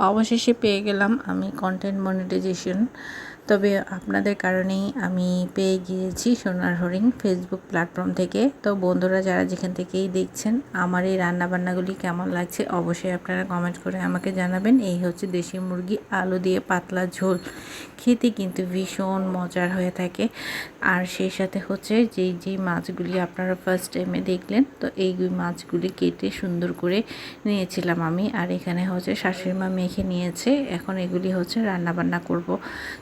অবশেষে পেয়ে গেলাম আমি কন্টেন্ট মনিটাইজেশন তবে আপনাদের কারণেই আমি পেয়ে গিয়েছি সোনার হরিণ ফেসবুক প্ল্যাটফর্ম থেকে। তো বন্ধুরা, যারা যেখান থেকেই দেখছেন, আমার এই রান্নাবান্নাগুলি কেমন লাগছে অবশ্যই আপনারা কমেন্ট করে আমাকে জানাবেন। এই হচ্ছে দেশি মুরগি, আলু দিয়ে পাতলা ঝোল। খেতে কিন্তু ভীষণ মজার হয়ে থাকে। আর সেই সাথে হচ্ছে যেই যেই মাছগুলি আপনারা ফার্স্ট টাইমে দেখলেন, তো এই মাছগুলি কেটে সুন্দর করে নিয়েছিলাম আমি। আর এখানে হচ্ছে শাশুড়ি মা মেখে নিয়েছে। এখন এগুলি হচ্ছে রান্নাবান্না করব।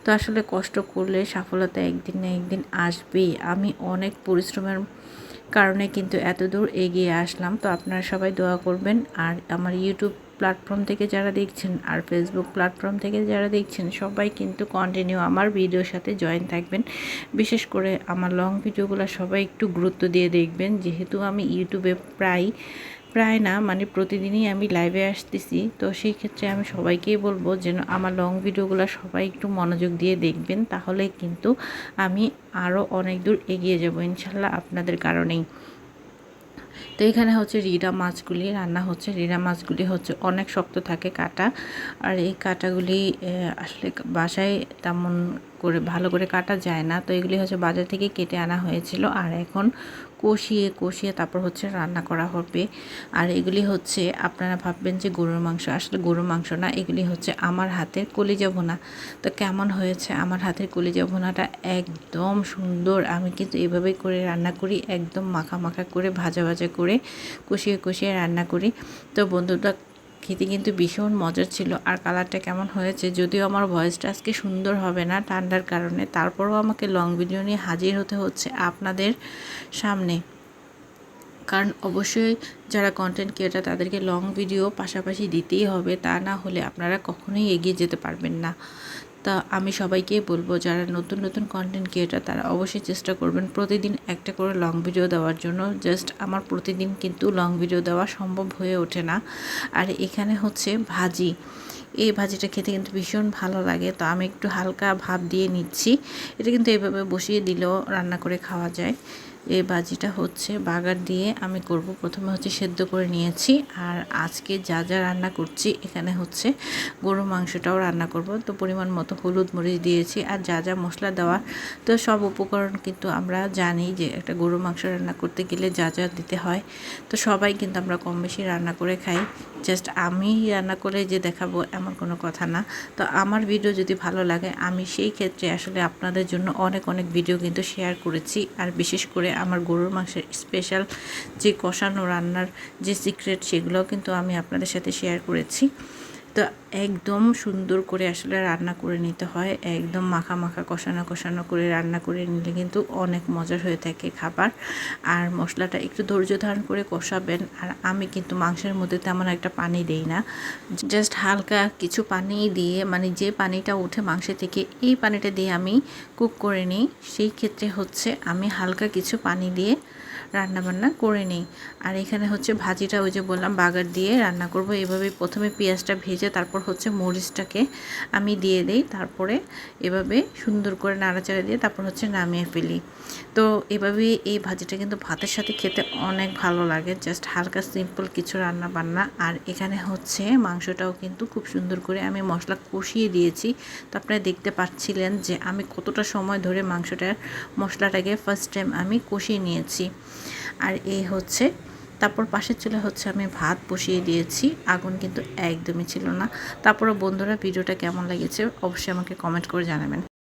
তো আসলে কষ্ট করলে সফলতা একদিন না একদিন আসবেই। আমি অনেক পরিশ্রমের কারণে কিন্তু এত দূর এগিয়ে আসলাম। তো আপনারা সবাই দোয়া করবেন। আর আমার ইউটিউব প্ল্যাটফর্ম থেকে যারা দেখছেন আর ফেসবুক প্ল্যাটফর্ম থেকে যারা দেখছেন, সবাই কিন্তু কন্টিনিউ আমার ভিডিওর সাথে জয়েন থাকবেন। বিশেষ করে আমার লং ভিডিওগুলো সবাই একটু গুরুত্ব দিয়ে দেখবেন। যেহেতু আমি ইউটিউবে প্রায় প্রায় না মানে প্রতিদিনই আমি লাইভে আসতেছি। তো সেই ক্ষেত্রে আমি সবাইকেই বলব যেন আমার লং ভিডিওগুলো সবাই একটু মনোযোগ দিয়ে দেখবেন, তাহলে কিন্তু আমি আরও অনেক দূর এগিয়ে যাব ইনশাল্লাহ আপনাদের কারণেই। তো এখানে হচ্ছে রিরা মাছগুলি, রান্না হচ্ছে। রিরা মাছগুলি হচ্ছে অনেক শক্ত থাকে কাটা। আর এই কাটাগুলি আসলে বাসায় তেমন করে, ভালো করে কাটা যায় না। তো এগুলি হচ্ছে বাজার থেকে কেটে আনা হয়েছিল। আর এখন কষিয়ে কষিয়ে তারপর হচ্ছে রান্না করা হবে। আর এগুলি হচ্ছে, আপনারা ভাববেন যে গরুর মাংস, আসলে গরুর মাংস না, এগুলি হচ্ছে আমার হাতের কলিজা ভোনা। তো কেমন হয়েছে? আমার হাতের কলিজা ভোনাটা একদম সুন্দর। আমি কিন্তু এভাবেই করে রান্না করি, একদম মাখা মাখা করে, ভাজা ভাজা করে, কষিয়ে কষিয়ে রান্না করি। তো বন্ধুটা খেতে কিন্তু ভীষণ মজার ছিল। আর কালারটা কেমন হয়েছে যদিও আমার ভয়েসটা আজকে সুন্দর হবে না ঠান্ডার কারণে। তারপরেও আমাকে লং ভিডিও নিয়ে হাজির হতে হচ্ছে আপনাদের সামনে। কারণ অবশ্যই যারা কন্টেন্ট ক্রিয়েটার তাদেরকে লং ভিডিও পাশাপাশি দিতেই হবে। তা না হলে আপনারা কখনোই এগিয়ে যেতে পারবেন না। তা আমি সবাইকে বলব, যারা নতুন নতুন কন্টেন্ট ক্রিয়েটার তারা অবশ্যই চেষ্টা করবেন প্রতিদিন একটা করে লং ভিডিও দেওয়ার জন্য। জাস্ট আমার প্রতিদিন কিন্তু লং ভিডিও দেওয়া সম্ভব হয়ে ওঠে না। আর এখানে হচ্ছে ভাজি। এই ভাজিটা খেতে কিন্তু ভীষণ ভালো লাগে, তো আমি একটু হালকা ভাব দিয়ে নিচ্ছি। এটা কিন্তু এভাবে বসিয়ে দিলেও রান্না করে খাওয়া যায়। এই বাজিটা হচ্ছে বাগার দিয়ে আমি করব। প্রথমে হচ্ছে সেদ্ধ করে নিয়েছি আর আজকে যা যা রান্না করছি এখানে হচ্ছে গরু মাংসটাও রান্না করব। তো পরিমাণ মতো হলুদ মরিচ দিয়েছি আর যা যা মশলা দেওয়ার তো সব উপকরণ কিন্তু আমরা জানি যে একটা গরু মাংস রান্না করতে গেলে যা যা দিতে হয়, তো সবাই কিন্তু আমরা কম বেশি রান্না করে খাই। জাস্ট আমি রান্না করে যে দেখাবো এমন কোনো কথা না। তো আমার ভিডিও যদি ভালো লাগে, আমি সেই ক্ষেত্রে আসলে আপনাদের জন্য অনেক অনেক ভিডিও কিন্তু শেয়ার করেছি আর বিশেষ করে আমার গরুর মাংসের স্পেশাল যে কষানো রান্নার যে সিক্রেট সেগুলোও কিন্তু আমি আপনাদের সাথে শেয়ার করেছি। তো একদম সুন্দর করে আসলে রান্না করে নিতে হয়। একদম মাখা মাখা, কষানো কষানো করে রান্না করে নিলে কিন্তু অনেক মজার হয়ে থাকে খাবার। আর মশলাটা একটু ধৈর্য ধারণ করে কষাবেন। আর আমি কিন্তু মাংসের মধ্যে তেমন একটা পানি দেই না। জাস্ট হালকা কিছু পানি দিয়ে মানে যে পানিটা উঠে মাংসের থেকে, এই পানিটা দিয়ে আমি কুক করে নিই। সেই ক্ষেত্রে হচ্ছে আমি হালকা কিছু পানি দিয়ে রান্নাবান্না করে নিই। আর এখানে হচ্ছে ভাজিটা ওই যে বললাম, বাগার দিয়ে রান্না করব। এভাবে প্রথমে পেঁয়াজটা ভেজে তারপর হচ্ছে মরিচটাকে আমি দিয়ে দেই, তারপরে এভাবে সুন্দর করে নাড়াচাড়া দিয়ে তারপর হচ্ছে নামিয়ে ফেলি। তো এভাবে এই ভাজিটা কিন্তু ভাতের সাথে খেতে অনেক ভালো লাগে। জাস্ট হালকা সিম্পল কিছু রান্না বান্না আর এখানে হচ্ছে মাংসটাও কিন্তু খুব সুন্দর করে আমি মশলা কষিয়ে দিয়েছি। তো আপনারা দেখতে পাচ্ছিলেন যে আমি কতটা সময় ধরে মাংসটার মশলাটাকে ফার্স্ট টাইম আমি কষিয়ে নিয়েছি। আর এই হচ্ছে, তারপর পাশের চুলে হচ্ছে আমি ভাত বসিয়ে দিয়েছি, আগুন কিন্তু একদমই ছিল না। তারপরে বন্ধুরা, ভিডিওটা কেমন লেগেছে অবশ্যই আমাকে কমেন্ট করে জানাবেন।